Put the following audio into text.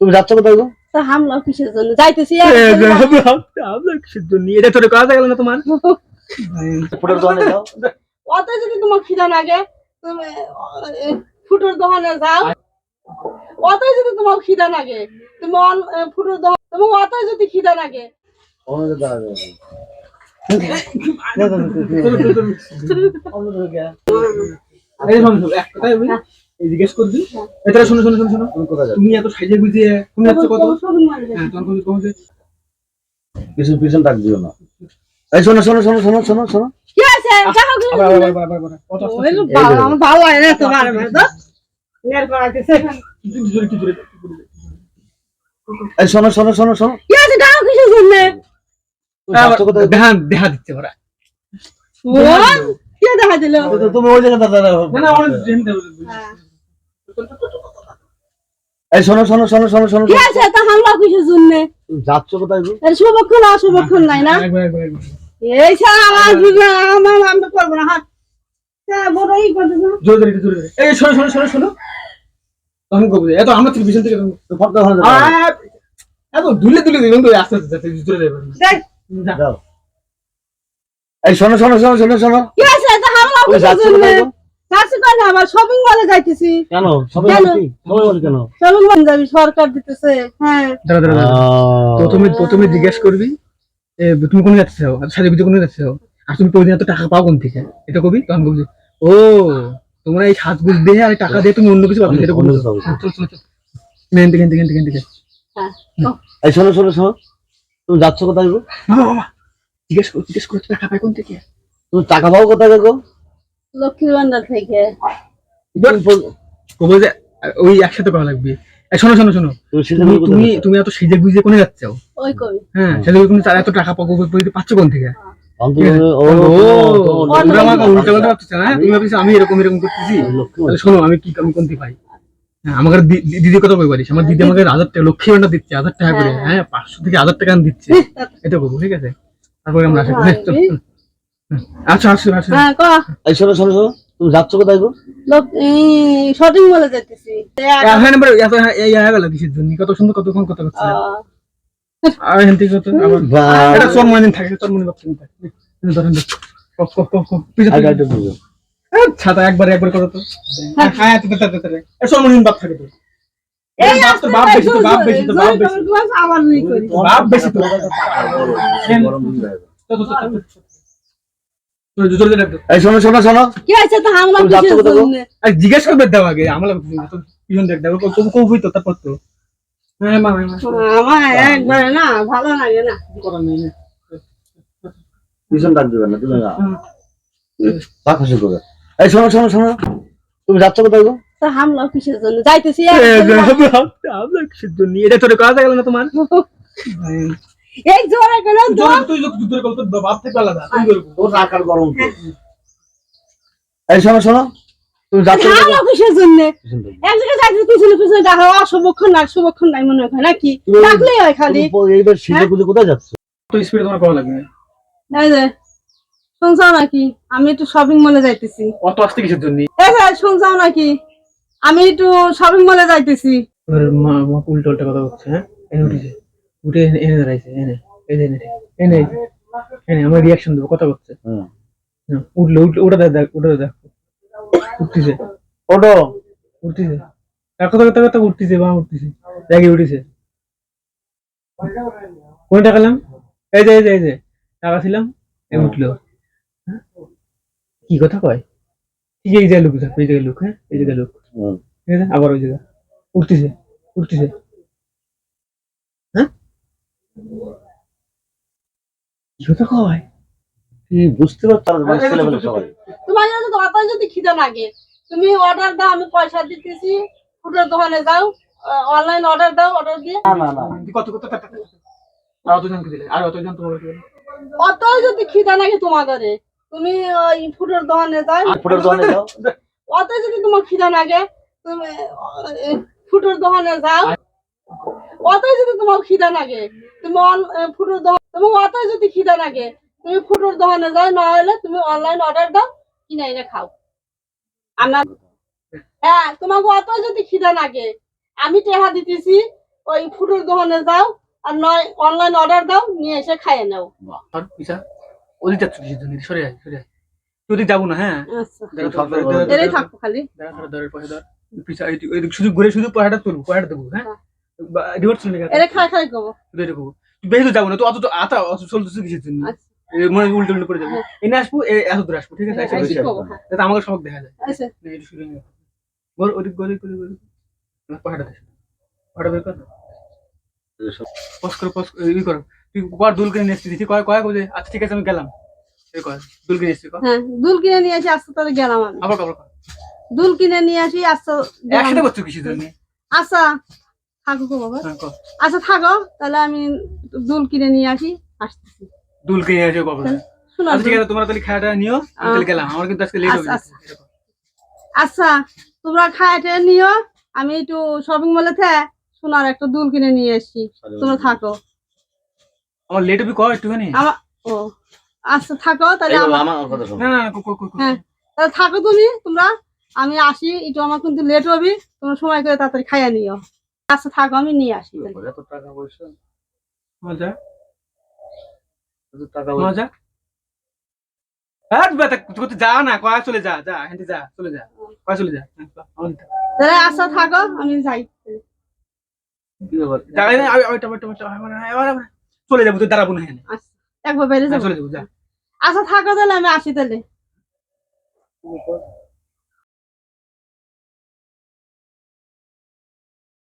তুমি যাচ্ছ কোথায় গো? হামলা কিসের জন্য? যাইতেছি এটা তোর কাজ গেল না তোমার? ফুটের দোকানে যাও। অত যদি তোমার খিদা লাগে তুমি ফুটোর দোকানে যাও। অত যদি তোমার খিদা লাগে তুমি অন- ফুটোর দোকান তোমার অত যদি খিদা লাগে। জিজ্ঞেস করবি? এটা শোনো শোনো শোনো শোনো। তুমি এত সাইজে গুজিয়ে তুমি যাচ্ছ কত? হ্যাঁ তখন কত কত পিছন পিছন ডাক দিও না। এই শোনো শোনো শোনো শোনো শোনো শোনো। কি আছে যাও কি আবার আবার আবার আবার আবার কত আস্তে ওই আমার ভালো লাগে না তোমার তো নেল করাইতেছে একটু জোরে একটু জোরে এই শোনো শোনো শোনো শোনো। কি আছে যাও কিসের জন্য? তুমি যাচ্ছ কোথায়? গো? দেখা দেখা দিচ্ছে ওরা। বল কে দেখা দিল? তুমি ওই জায়গায় দাঁড়াও। না না অনেক জেনতে। এই শোনো শোনো শোনো শোনো শোনো কি আছে? তা হামলা কিসের জন্য? যাচ্ছ কোথায় গো? এর শুভক্ষণ অশুভক্ষণ নাই না? একবার একবার একবার এই ছাড়া আমার আমার আমি করব না হাত। বড় ই করতে না? জোরে জোরে জোরে জোরে। এই শোনো শোনো শোনো শোনো। তখন কবে এত আমরা থেকে পিছন থেকে এত দুলে দুলে দিবেন তো আস্তে আস্তে জোরে যাবে। এই শোনো শোনো শোনো শোনো শোনো। কি আছে? তা হামলা কিসের জন্য? শপিং মলে যাইতেছি। কেন? কেন? শপিং মলে যাবি সরকার দিতেছে হ্যাঁ। প্রথমে প্রথমে জিজ্ঞেস করবি তুমি কোন যাচ্ছে সাথে বিজয় কোন যাচ্ছে আর তুমি প্রতিদিন এত টাকা পাও কোন থেকে? এটা কবি? তখন কবি ও তোমরা এই সাজগুজ দিয়ে আর টাকা দিয়ে তুমি অন্য কিছু পাবে কোনো মেন হ্যাঁ এই শোনো শোনো শোনো। তুমি যাচ্ছ কোথায় গো? জিজ্ঞেস করো জিজ্ঞেস করো টাকা পাই কোন থেকে? তুমি টাকা পাও কোথায় গো? লক্ষ্মীর ভান্ডার থেকে। তুমি যে ওই একসাথে করা লাগবে। শোনো শোনো শোনো। তুমি তুমি বলে কোথায় তুমি যাচ্ছ? তুমি এত সেজে গুজে কোনে যাচ্ছ? ওই কবি। হ্যাঁ সেটা তুমি তার এত টাকা পাবো পাচ্ছ কোন থেকে? অন্তত ঠিক আছে। ও, ও, ও, ও, তোমরা আমাকে উল্টা পাল্টা ভাবতেছো না তুমি ভাবছ আমি এরকম এরকম করতেছি? শোনো আমি কি আমি কোনটি পাই? হ্যাঁ, আমাকে দিদি কত কই পারিস। আমার দিদি আমাকে হাজার টাকা লক্ষ্মী ভান্ডার দিচ্ছে হাজার টাকা করে। হ্যাঁ। পাঁচশো থেকে হাজার টাকা দিচ্ছে। এটা করব ঠিক আছে? তারপরে আমরা আসি। হ্যাঁ। হ্যাঁ, আচ্ছা আসো আসো হ্যাঁ ক? এই শোনো শোনো শোনো তুমি যাচ্ছ কোথায় গো? লোক শপিং মলে যাইতেছি। হ্যাঁ নাম্বার এত এই আয়া গেল কিসের জন্য? কত সুন্দর কতক্ষণ কথা করছে আর এখান থেকে কত? আবার এটা তোর মনে থাকে। তোর মনে ভাবছেন ধরেন কপ, কপ, কপ। পিছে আগে। একটা বুঝো ছাতা একবার একবার করো তো? হ্যাঁ। হ্যাঁ তে, তে, তে, তে, তে। এ, তোর মনে বাপ থাকে তো। এই বাপ তো বাপ বেশি তো বাপ বেশি তো বাপ বেশি। করি। বাপ বেশি তো। এই শোনো শোনো শোনো। কি তা হামলা কিসের জন্য? জিজ্ঞেস করবে দাও আগে আমলা তো পিছন দেখ দাও তবু কবু হইতো তারপর তো। হ্যাঁ মা মা মা। আমার একবারে না ভালো লাগে না। করার নেই না। পিছন ডাক দিবে না তুমি না হুম। খুশি করবে এই শোনো শোনো শোনো। তুমি যাচ্ছ কোথায় গো? তা হামলা কিসের জন্য? যাইতেছি কিসের জন্য? এটা তোর কাজ গেল না তোমার? এই জোরে করে দো তুই তোর তুই করব তোর আকার গরম এই শোনো শোনো। তুমি যাচ্ছ কোথায় কিসের জন্য? এক জায়গায় যাইতেছি পিছনে পিছনে দেখা হয় না শুভক্ষণ নাই মনে হয় নাকি? তুমি- হয় খালি। এইবার সিজে গুজে কোথায় যাচ্ছ? তো স্পিড তোমার কল লাগবে এই যে শুনছাও নাকি? আমি একটু শপিং মলে যাইতেছি। অত আসতে কিসের জন্য? এই যে শুনছাও নাকি? আমি একটু শপিং মলে যাইতেছি। মা মা উল্টো উল্টা কথা বলছে হ্যাঁ? উঠেছে উঠে এনে এনে দাঁড়াইছে এনে এই যে এনে এনে এনে আমার রিয়াকশন দেবো কথা বলছে উঠল উঠল ওটা দেখ ওটা দেখ উঠতেছে। ওটো উঠতেছে। কথা কথা কথা উঠতেছে বা উঠতেছে জায়গায় উঠেছে। কোন টাকালাম এই যে এই যে এই যে টাকা ছিলাম এই উঠল। হ্যাঁ? কি কথা কয়? ঠিক এই জায়গায় লুক এই জায়গায় লুক হ্যাঁ? এই জায়গায় লুক। ঠিক আছে? আবার ওই জায়গা উঠতেছে উঠতেছে। কি বুঝতে পারছ না মানে তোমার যদি খিদে লাগে তুমি অর্ডার দাও আমি পয়সা দিতেছি ফুটের দোকানে যাও অনলাইন অর্ডার দাও অর্ডার দিয়ে। না না না। কত কত কত কত? আর অতজনকে দিলে আর অতজন তোমাকে দিলে? অত যদি খিদে লাগে তোমাদের তুমি ওই ফুটের দোকানে যাও ফুটের দোকানে যাও। অত যদি তোমার খিদে লাগে তুমি ফুটের দোকানে যাও। অত যদি তোমার খিদে লাগে তুমি আহ, দোকান তুমি অত যদি খিদে লাগে তুমি ফুটের দোকানে যাও না হলে তুমি অনলাইন অর্ডার দাও কিনে এনে খাও। আমার হ্যাঁ তোমাকে অত যদি খিদে লাগে আমি টেহা দিতেছি ওই ফুটোর দোকানে যাও আর নয় অনলাইন অর্ডার দাও নিয়ে এসে খাইয়ে নাও। ওদিক যাচ্ছ জন্য সরে সরে তুই যাব না হ্যাঁ? আচ্ছা। থাকব খালি। পয়সা ধর। পিসা এইদিক- ওইদিক শুধু ঘুরে শুধু পয়সাটা তুলবো পয়সাটা দেবো হ্যাঁ? রিভার্স চলে গেছে। এটা খাই খাই করব শুধু এটা করব তুই বেশি দূর যাব না তো অত তো আতা অত চলতেছে কিসের জন্য? আচ্ছা। মনে উল্টো উল্টো যাব। এনে আসব এ এত দূর আসব ঠিক আছে? হ্যাঁ, বসে করব, হ্যাঁ। যাতে আমাকে সবক দেখা যায়। আচ্ছা। এটা শুরু হয়ে গেছে। বল ওদিক গলি গলি গলি। পয়সাটা দে পয়সাটা বের কর। পস করে পস ই কর। তুই কর দুল কিনে নিয়ে তুই কয় কয় বলে আচ্ছা ঠিক আছে আমি গেলাম। এই কর দুল কিনে এসছিস হ্যাঁ দুল কিনে নিয়ে আসি আস্তে তাহলে গেলাম আমি। আবার কর। আবার দুল কিনে নিয়ে আসি আচ্ছা একসাথে করছ আচ্ছা থাকো গো বাবা। হ্যাঁ, আচ্ছা থাকো তাহলে আমি দুল কিনে নিয়ে আসি আসতেছি। দুল কিনে কবে? আচ্ছা ঠিক আছে তোমরা তাহলে খাওয়াটা নিও আমি তাহলে গেলাম। আমার কিন্তু আজকে লেট হবে আচ্ছা, আচ্ছা তোমরা খাইতে নিও আমি একটু শপিং মলে থেকে সোনার একটা দুল কিনে নিয়ে এসছি তোমরা থাকো। আমার লেট হবে কর একটুখানি? আমার ও আচ্ছা থাকো তাহলে আমার না না হ্যাঁ তাহলে থাকো তুমি তোমরা। আমি আসি একটু আমার কিন্তু লেট হবে তোমরা সময় করে তাড়াতাড়ি খাইয়া নিও। আচ্ছা থাকো আমি নিয়ে আসি এত টাকা পয়সা? মজা। টাকা মজা। হ্যাঁ যা না কয়া চলে যা যা হেঁটে যা চলে যা কয়া চলে যা। আচ্ছা থাকো আমি যাই। চলে যাব তুই দাঁড়াবো না আচ্ছা একবার বেড়ে হ্যাঁ, চলে যাব যা। আচ্ছা থাকো তাহলে আমি আসি তাহলে?